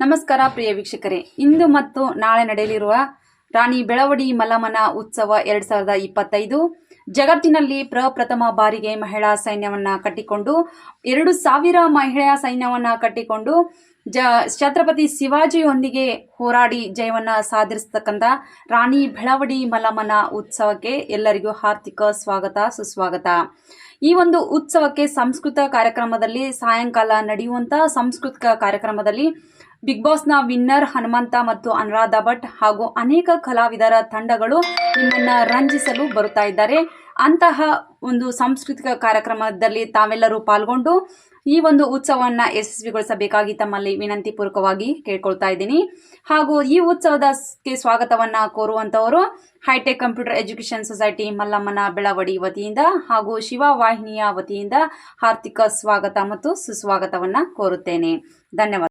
ನಮಸ್ಕಾರ ಪ್ರಿಯ ವೀಕ್ಷಕರೇ. ಇಂದು ಮತ್ತು ನಾಳೆ ನಡೆಯಲಿರುವ ರಾಣಿ ಬೆಳವಡಿ ಮಲಮನ ಉತ್ಸವ ಎರಡ್ ಸಾವಿರದ ಇಪ್ಪತ್ತೈದು. ಜಗತ್ತಿನಲ್ಲಿ ಪ್ರಪ್ರಥಮ ಬಾರಿಗೆ ಮಹಿಳಾ ಸೈನ್ಯವನ್ನ ಕಟ್ಟಿಕೊಂಡು, ಎರಡು ಸಾವಿರ ಮಹಿಳಾ ಸೈನ್ಯವನ್ನ ಕಟ್ಟಿಕೊಂಡು ಜ, ಛತ್ರಪತಿ ಶಿವಾಜಿಯೊಂದಿಗೆ ಹೋರಾಡಿ ಜಯವನ್ನ ಸಾಧಿಸತಕ್ಕಂಥ ರಾಣಿ ಬೆಳವಡಿ ಮಲಮನ ಉತ್ಸವಕ್ಕೆ ಎಲ್ಲರಿಗೂ ಹಾರ್ದಿಕ ಸ್ವಾಗತ, ಸುಸ್ವಾಗತ. ಈ ಒಂದು ಉತ್ಸವಕ್ಕೆ ಸಂಸ್ಕೃತ ಕಾರ್ಯಕ್ರಮದಲ್ಲಿ ಸಾಯಂಕಾಲ ನಡೆಯುವಂಥ ಸಾಂಸ್ಕೃತಿಕ ಕಾರ್ಯಕ್ರಮದಲ್ಲಿ ಬಿಗ್ ಬಾಸ್ನ ವಿನ್ನರ್ ಹನುಮಂತ ಮತ್ತು ಅನುರಾಧ ಭಟ್ ಹಾಗೂ ಅನೇಕ ಕಲಾವಿದರ ತಂಡಗಳು ನಿಮ್ಮನ್ನ ರಂಜಿಸಲು ಬರುತ್ತಾ ಇದ್ದಾರೆ. ಅಂತಹ ಒಂದು ಸಾಂಸ್ಕೃತಿಕ ಕಾರ್ಯಕ್ರಮದಲ್ಲಿ ತಾವೆಲ್ಲರೂ ಪಾಲ್ಗೊಂಡು ಈ ಒಂದು ಉತ್ಸವವನ್ನ ಯಶಸ್ವಿಗೊಳಿಸಬೇಕಾಗಿ ತಮ್ಮಲ್ಲಿ ವಿನಂತಿ ಪೂರ್ವಕವಾಗಿ ಕೇಳ್ಕೊಳ್ತಾ ಇದ್ದೀನಿ. ಹಾಗೂ ಈ ಉತ್ಸವದ ಸ್ವಾಗತವನ್ನು ಕೋರುವಂತವರು ಹೈಟೆಕ್ ಕಂಪ್ಯೂಟರ್ ಎಜುಕೇಶನ್ ಸೊಸೈಟಿ ಮಲ್ಲಮ್ಮನ ಬೆಳವಡಿ ವತಿಯಿಂದ ಹಾಗೂ ಶಿವ ವಾಹಿನಿಯ ವತಿಯಿಂದ ಹಾರ್ದಿಕ ಸ್ವಾಗತ ಮತ್ತು ಸುಸ್ವಾಗತವನ್ನ ಕೋರುತ್ತೇನೆ. ಧನ್ಯವಾದ.